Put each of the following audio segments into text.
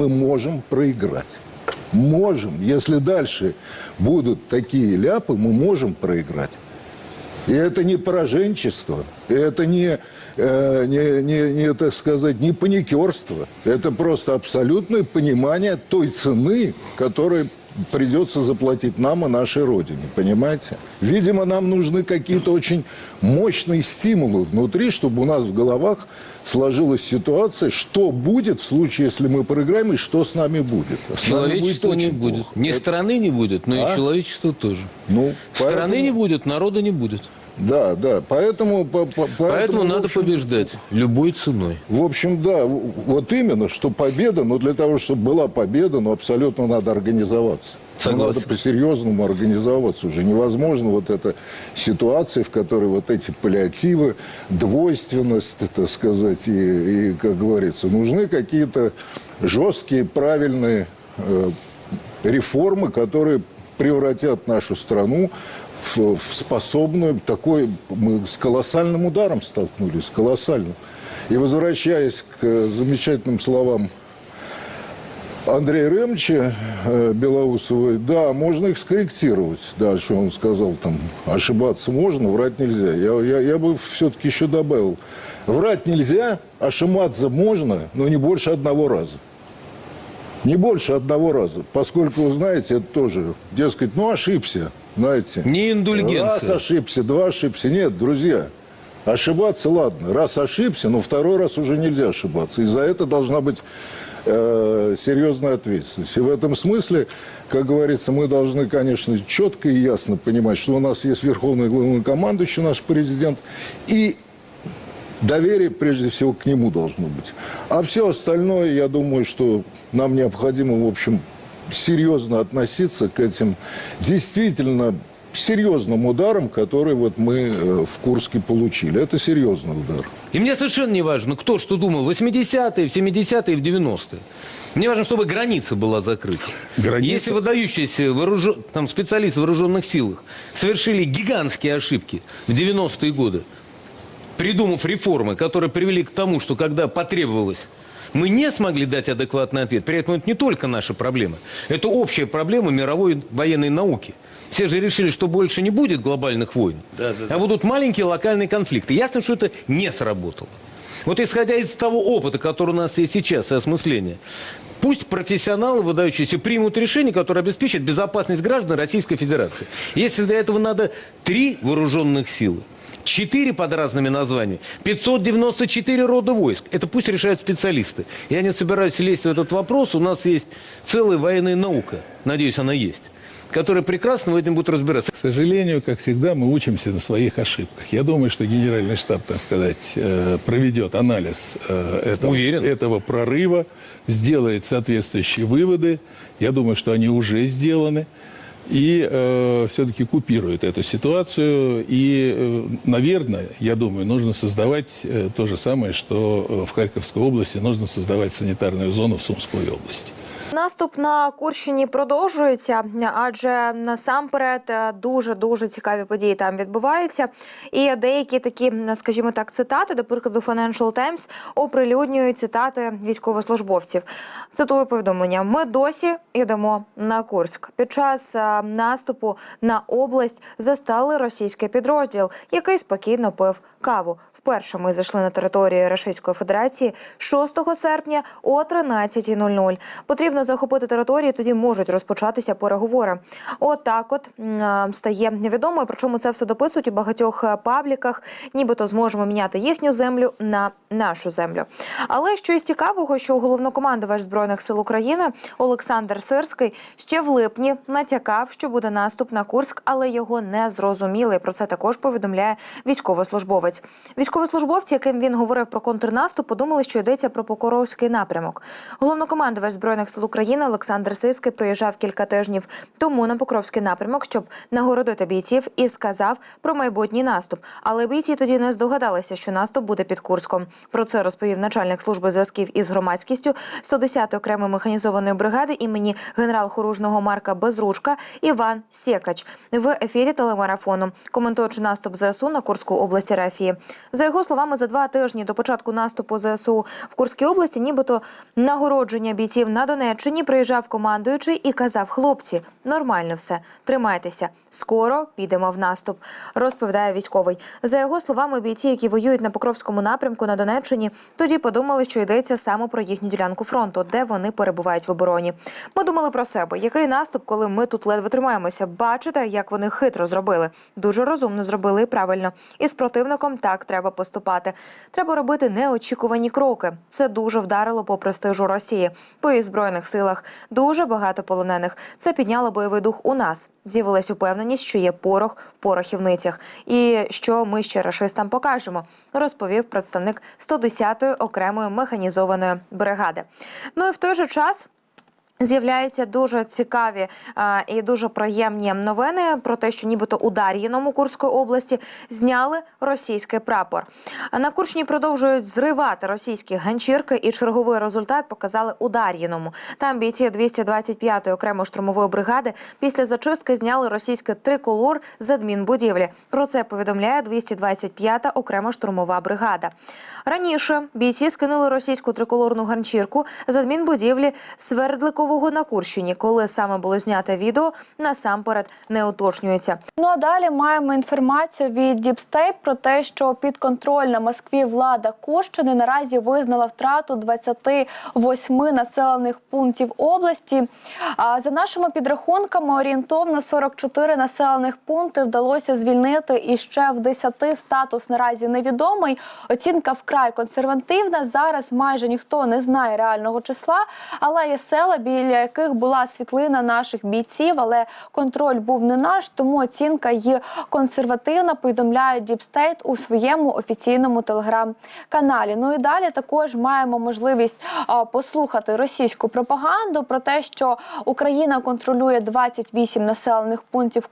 мы можем проиграть. Можем. Если дальше будут такие ляпы, мы можем проиграть. И это не пораженчество, и это не, э, не, не, не, так сказать, не паникерство. Это просто абсолютное понимание той цены, которую придется заплатить нам и нашей Родине, понимаете? Видимо, нам нужны какие-то очень мощные стимулы внутри, чтобы у нас в головах сложилась ситуация, что будет в случае, если мы проиграем, и что с нами будет. А с нами Человечества не будет. плохо. Ни Это- страны не будет, но А? и человечества тоже. Ну, Страны поэтому- не будет, народа не будет. Да, да. Поэтому, по- по- Поэтому, в надо общем, побеждать любой ценой. В общем, да, вот именно, что победа, но для того, чтобы была победа, ну, абсолютно надо организоваться. Ну, Согласен. Надо по-серьезному организоваться уже. Невозможно вот эта ситуация, в которой вот эти паллиативы, двойственность, так сказать, и, и, как говорится, нужны какие-то жесткие, правильные э, реформы, которые превратят нашу страну в, в способную такой... Мы с колоссальным ударом столкнулись, с колоссальным. И возвращаясь к э, замечательным словам Андрея Ремча э, да, можно их скорректировать. Да, что он сказал, там, ошибаться можно, врать нельзя. Я, я, я бы все-таки еще добавил. Врать нельзя, ошибаться можно, но не больше одного раза. Не больше одного раза. Поскольку, вы знаете, это тоже, дескать, ну ошибся, знаете. Не индульгенция. Раз ошибся, два ошибся. Нет, друзья, ошибаться ладно. Раз ошибся, но второй раз уже нельзя ошибаться. И за это должна быть э, серьезная ответственность. И в этом смысле, как говорится, мы должны, конечно, четко и ясно понимать, что у нас есть верховный главнокомандующий, наш президент, и доверие, прежде всего, к нему должно быть. А все остальное, я думаю, что нам необходимо, в общем, серьезно относиться к этим действительно серьезным ударам, которые вот мы э, в Курске получили. Это серьезный удар. И мне совершенно не важно, кто что думал в 80-е, в 70-е, в 90-е. Мне важно, чтобы граница была закрыта. Граница? Если выдающиеся вооружен- там, специалисты в вооруженных силах совершили гигантские ошибки в 90-е годы, придумав реформы, которые привели к тому, что когда потребовалось, мы не смогли дать адекватный ответ. При этом это не только наша проблема. Это общая проблема мировой военной науки. Все же решили, что больше не будет глобальных войн, а будут маленькие локальные конфликты. Ясно, что это не сработало. Вот исходя из того опыта, который у нас есть сейчас, и осмысления, пусть профессионалы, выдающиеся, примут решение, которое обеспечит безопасность граждан Российской Федерации. Если для этого надо три вооруженных силы, Четыре под разными названиями. 594 рода войск. Это пусть решают специалисты. Я не собираюсь лезть в этот вопрос. У нас есть целая военная наука. Надеюсь, она есть. Которая прекрасно в этом будет разбираться. К сожалению, как всегда, мы учимся на своих ошибках. Я думаю, что генеральный штаб, так сказать, э, проведет анализ э, этого, Уверен. этого прорыва, сделает соответствующие выводы. Я думаю, что они уже сделаны. И э, все-таки купирует эту ситуацию. И, э, наверное, я думаю, нужно создавать э, то же самое, что э, в Харьковской области нужно создавать санитарную зону в Сумской области. Наступ на Курщині продовжується, адже насамперед дуже дуже цікаві події там відбуваються. І деякі такі, скажімо так, цитати, до прикладу, Financial Times оприлюднюють цитати військовослужбовців. Цитую повідомлення: ми досі йдемо на Курськ. Під час е, наступу на область застали російський підрозділ, який спокійно пив каву. Вперше ми зайшли на територію Російської Федерації 6 серпня о 13.00. Потрібно захопити територію, тоді можуть розпочатися переговори. От от е, стає невідомо, причому це все дописують у багатьох е, пабліках, нібито зможемо міняти їхню землю на нашу землю. Але щось цікавого, що головнокомандувач збройних сил України Олександр Сирський ще в липні натякав, що буде наступ на Курськ, але його не зрозуміли. Про це також повідомляє військовослужбовець. Військовослужбовці, яким він говорив про контрнаступ, подумали, що йдеться про Покоровський напрямок. Головнокомандувач збройних сил України Олександр Сирський приїжджав кілька тижнів тому на Покровський напрямок, щоб нагородити бійців, і сказав про майбутній наступ. Але бійці тоді не здогадалися, що наступ буде під Курском. Про це розповів начальник служби зв'язків із громадськістю 110-ї окремої механізованої бригади імені генерал-хоружного Марка Безручка Іван Сєкач в ефірі телемарафону. Коментуючи наступ ЗСУ на Курську область РФ, фотографії. За його словами, за два тижні до початку наступу ЗСУ в Курській області, нібито нагородження бійців на Донеччині приїжджав командуючий і казав: хлопці, нормально все, тримайтеся. Скоро підемо в наступ, розповідає військовий. За його словами, бійці, які воюють на Покровському напрямку на Донеччині, тоді подумали, що йдеться саме про їхню ділянку фронту, де вони перебувають в обороні. Ми думали про себе, який наступ, коли ми тут ледве тримаємося. Бачите, як вони хитро зробили. Дуже розумно зробили і правильно. І з противником так треба поступати. Треба робити неочікувані кроки. Це дуже вдарило по престижу Росії, по її збройних силах. Дуже багато полонених. Це підняло бойовий дух у нас. З'явилась упевненість, що є порох в порохівницях, і що ми ще рашистам покажемо, розповів представник 110-ї окремої механізованої бригади. Ну і в той же час. З'являються дуже цікаві а, і дуже приємні новини про те, що нібито у Дар'їному Курської області зняли російський прапор. На Курщині продовжують зривати російські ганчірки, і черговий результат показали у Дар'їному. Там бійці 225-ї окремої штурмової бригади після зачистки зняли російський триколор з адмінбудівлі. Про це повідомляє 225-та окрема штурмова бригада. Раніше бійці скинули російську триколорну ганчірку з адмінбудівлі Свердликового на Курщині. Коли саме було знято відео, насамперед не уточнюється. Ну а далі маємо інформацію від State про те, що підконтрольна Москві влада Курщини наразі визнала втрату 28 населених пунктів області. А за нашими підрахунками, орієнтовно 44 населених пункти вдалося звільнити і ще в 10 статус наразі невідомий. Оцінка вкрай консервативна. Зараз майже ніхто не знає реального числа, але є села, біля яких була світлина наших бійців, але контроль був не наш, тому оцінка є консервативна. Повідомляє State у своєму офіційному телеграм-каналі. Ну і далі також маємо можливість послухати російську пропаганду про те, що Україна контролює 28 населених пунктів в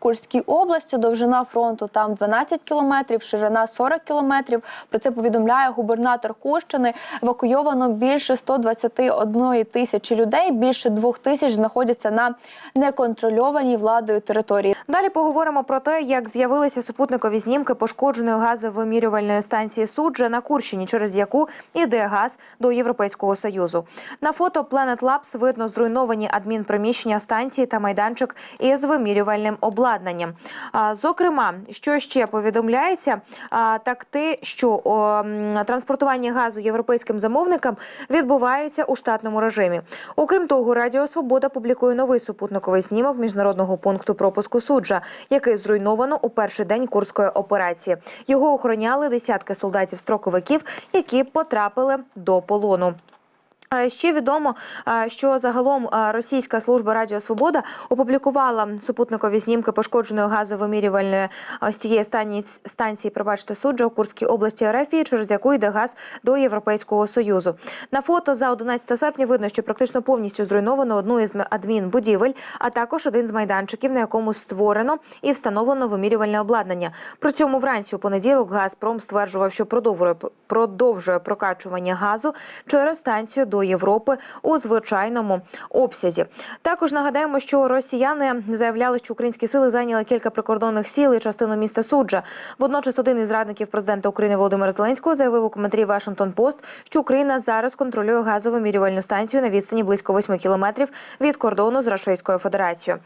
області. Довжина фронту там 12 кілометрів, ширина 40 кілометрів. Про це повідомляє губернатор Курщини. Евакуйовано більше 121 тисячі людей. Більше двох тисяч знаходяться на неконтрольованій владою території. Далі поговоримо про те, як з'явилися супутникові знімки пошкодженої газовимірювальної станції суджа на Курщині, через яку іде газ до Європейського союзу. На фото Planet Labs видно зруйновані адмінприміщення станції та майданчик із вимірювальним обладнанням. Зокрема, що ще повідомляється, так те, що транспортування газу європейським замовникам відбувається у штатному режимі. Окрім того, Радіо Свобода публікує новий супутниковий знімок міжнародного пункту пропуску суджа, який зруйновано у перший день курської операції. Його охороняли десятки солдатів-строковиків, які потрапили до полону. Ще відомо, що загалом російська служба Радіо Свобода опублікувала супутникові знімки пошкодженої газовимірювальної ось цієї станції, пробачте, суджа у Курській області РФ, через яку йде газ до Європейського союзу. На фото за 11 серпня видно, що практично повністю зруйновано одну із адмінбудівель, а також один з майданчиків, на якому створено і встановлено вимірювальне обладнання. При цьому вранці у понеділок Газпром стверджував, що продовжує прокачування газу через станцію до Європи у звичайному обсязі. Також нагадаємо, що росіяни заявляли, що українські сили зайняли кілька прикордонних сіл і частину міста Суджа. Водночас один із радників президента України Володимира Зеленського заявив у коментарі Вашингтон Пост, що Україна зараз контролює газову мірювальну станцію на відстані близько 8 кілометрів від кордону з Російською Федерацією.